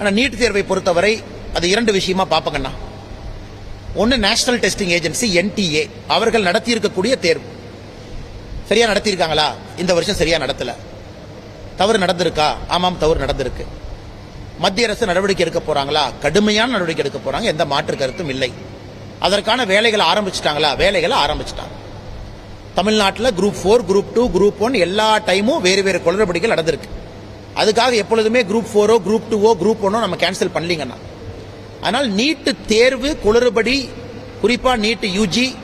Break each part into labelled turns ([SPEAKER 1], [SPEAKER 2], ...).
[SPEAKER 1] ஆனால் நீட் தேர்வை பொறுத்தவரை அது இரண்டு விஷயமா பார்ப்பங்கண்ணா ஒன்று நேஷனல் டெஸ்டிங் ஏஜென்சி என்டிஏ அவர்கள் நடத்தியிருக்கக்கூடிய தேர்வு. சரியா நடத்தியிருக்காங்களா? இந்த வருஷம் சரியா நடத்தல. தவறு நடந்திருக்கா? ஆமாம் தவறு நடந்திருக்கு. மத்திய அரசு நடவடிக்கை எடுக்க போறாங்களா? கடுமையான நடவடிக்கை எடுக்க போறாங்க. எந்த மாற்று கருத்தும் இல்லை. அதற்கான வேலைகளை ஆரம்பிச்சிட்டாங்களா? வேலைகளை ஆரம்பிச்சிட்டாங்க. தமிழ்நாட்டில் group four group two group one எல்லா டைமும் வேறு வேறு குளறுபடிகள் நடந்திருக்கு. அதுக்காக எப்பொழுதுமே குரூப் ஃபோரோ குரூப் டூவோ குரூப் ஒன்னோ நம்ம கேன்சல் பண்ணலீங்கண்ணா அதனால் நீட்டு தேர்வு குளறுபடி குறிப்பாக நீட்டு யூஜி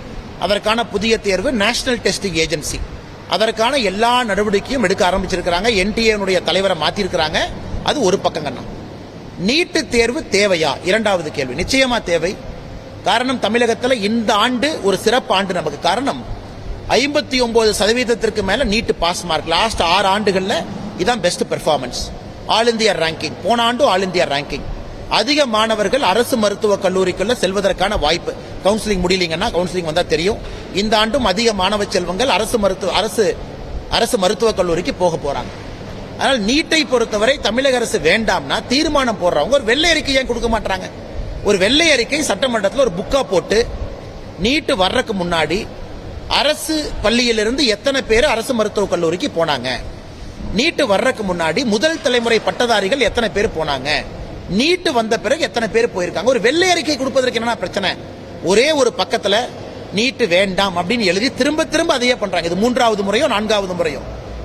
[SPEAKER 1] அதற்கான புதிய தேர்வு நேஷனல் டெஸ்டிங் ஏஜென்சி அதற்கான எல்லா நடவடிக்கையும் எடுக்க ஆரம்பிச்சிருக்கிறாங்க. என்டிஏனுடைய தலைவரை மாற்றிருக்கிறாங்க அது ஒரு பக்கங்கண்ணா. நீட்டு தேர்வு தேவையா? இரண்டாவது கேள்வி. நிச்சயமா தேவை. காரணம் தமிழகத்தில் இந்த ஆண்டு ஒரு சிறப்பு ஆண்டு நமக்கு. காரணம் ஐம்பத்தி ஒன்பது சதவீதத்திற்கு மேல நீட்டு பாஸ் மார்க் லாஸ்ட் ஆறு ஆண்டுகள்ல இதுதான் best performance all India ranking போன ஆண்டு ஆல் இந்தியா ரேங்கிங் அதிக மாணவர்கள் அரசு மருத்துவக் கல்லூரிக்குள்ள செல்வதற்கான வாய்ப்பு. கவுன்சிலிங் முடியலீங்கன்னா கவுன்சிலிங் வந்தால் தெரியும். இந்த ஆண்டும் அதிக மாணவ செல்வங்கள் அரசு மருத்துவ அரசு அரசு மருத்துவக் கல்லூரிக்கு போக போறாங்க. ஆனால் நீட்டை பொறுத்தவரை தமிழக அரசு வேண்டாம்னா தீர்மானம் போடுறவங்க ஒரு வெள்ளை அறிக்கை ஏன் கொடுக்க மாட்டாங்க ஒரு வெள்ளை அறிக்கை சட்டமன்றத்தில் ஒரு புக்கா போட்டு நீட்டு வர்றதுக்கு முன்னாடி அரசு பள்ளியிலிருந்து எத்தனை பேர் அரசு மருத்துவக் கல்லூரிக்கு போனாங்க? நீட்டு வர்றதுக்கு முன்னாடி முதல் தலைமுறை பட்டதாரிகள் எத்தனை பேர் போனாங்க? நீட்டு வந்த பிறகு எத்தனை பேர் போயிருக்காங்க? ஒரு வெள்ளை அறிக்கை கொடுப்பதற்கு என்ன பிரச்சனை. ஒரே ஒரு பக்கத்துல நீட்டு வேண்டாம் அப்படின்னு எழுதி திரும்ப திரும்ப அதையே பண்றாங்க. இது மூன்றாவது முறையோ நான்காவது முறையோ?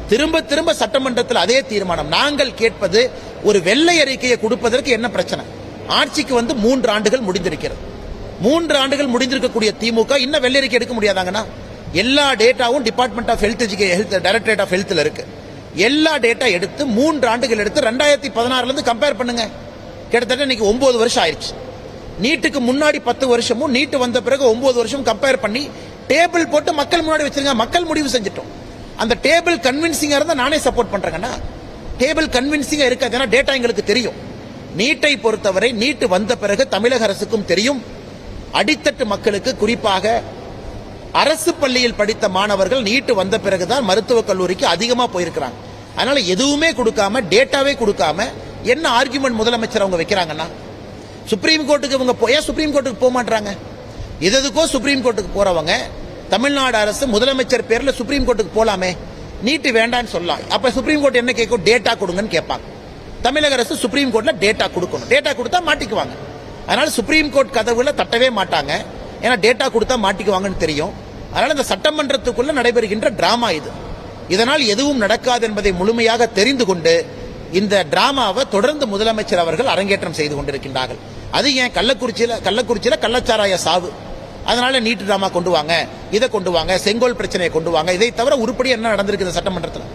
[SPEAKER 1] திரும்ப திரும்ப சட்டமன்றத்தில் அதே தீர்மானம். நாங்கள் கேட்பது ஒரு வெள்ளை அறிக்கையை கொடுப்பதற்கு என்ன பிரச்சனை? ஆட்சிக்கு வந்து மூன்று ஆண்டுகள் முடிந்திருக்கிறது. மூன்று ஆண்டுகள் முடிந்திருக்கக்கூடிய திமுக இன்னும் வெள்ளை அறிக்கை எடுக்க முடியாதாங்கன்னா எல்லா டேட்டாவும் department of health health directorate of ஹெல்த்ல இருக்கு. எல்லா டேட்டா எடுத்து மூன்று ஆண்டுகள் எடுத்து ரெண்டாயிரத்தி பதினாறுலேருந்து கம்பேர் பண்ணுங்க. கிட்டத்தட்ட இன்னைக்கு ஒன்பது வருஷம் ஆயிடுச்சு. நீட்டுக்கு முன்னாடி பத்து வருஷமும் நீட்டு வந்த பிறகு ஒன்பது வருஷம் கம்பேர் பண்ணி டேபிள் போட்டு மக்கள் முன்னாடி வச்சிருங்க மக்கள் முடிவு செஞ்சிட்டோம். அந்த டேபிள் கன்வின்சிங்காக இருந்தால் நானே சப்போர்ட் பண்ணுறேங்கண்ணா டேபிள் கன்வின்சிங்காக இருக்காது. ஏன்னா டேட்டா எங்களுக்கு தெரியும். நீட்டை பொறுத்தவரை நீட்டு வந்த பிறகு தமிழக அரசுக்கும் தெரியும். அடித்தட்டு மக்களுக்கு குறிப்பாக அரசு பள்ளியில் படித்த மாணவர்கள் நீட்டு வந்த பிறகுதான் மருத்துவக் கல்லூரிக்கு அதிகமா போயிருக்கிறாங்க. அதனால எதுவுமே கொடுக்காம டேட்டாவே கொடுக்காம என்ன ஆர்குமெண்ட் முதலமைச்சர் அவங்க வைக்கிறாங்கன்னா? சுப்ரீம் கோர்ட்டுக்கு இவங்க ஏன் சுப்ரீம் கோர்ட்டுக்கு போக மாட்டாங்க எதுக்கோ சுப்ரீம் கோர்ட்டுக்கு போறவங்க தமிழ்நாடு அரசு முதலமைச்சர் பேர்ல சுப்ரீம் கோர்ட்டுக்கு போலாமே நீட்டு வேண்டாம்னு சொல்லலாம். அப்ப சுப்ரீம் கோர்ட் என்ன கேட்கும்? டேட்டா கொடுங்கன்னு கேட்பாங்க. தமிழக அரசு சுப்ரீம் கோர்ட்ல டேட்டா கொடுக்கணும். டேட்டா கொடுத்தா மாட்டிக்குவாங்க. அதனால சுப்ரீம் கோர்ட் கதவுல தட்டவே மாட்டாங்க. ஏன்னா டேட்டா கொடுத்தா மாட்டிக்குவாங்கன்னு தெரியும். அதனால் இந்த சட்டமன்றத்துக்குள்ள நடைபெறுகின்ற டிராமா இது. இதனால் எதுவும் நடக்காது என்பதை முழுமையாக தெரிந்து கொண்டு இந்த டிராமாவை தொடர்ந்து முதலமைச்சர் அவர்கள் அரங்கேற்றம் செய்து கொண்டிருக்கின்றார்கள். அது ஏன் கள்ளக்குறிச்சியில் கள்ளக்குறிச்சியில் கள்ளச்சாராய சாவு? அதனால நீட்டு டிராமா கொண்டு வாங்க இதை கொண்டு வாங்க செங்கோல் பிரச்சனையை கொண்டு வாங்க இதை தவிர உருப்படி என்ன நடந்திருக்கு இந்த சட்டமன்றத்தில்?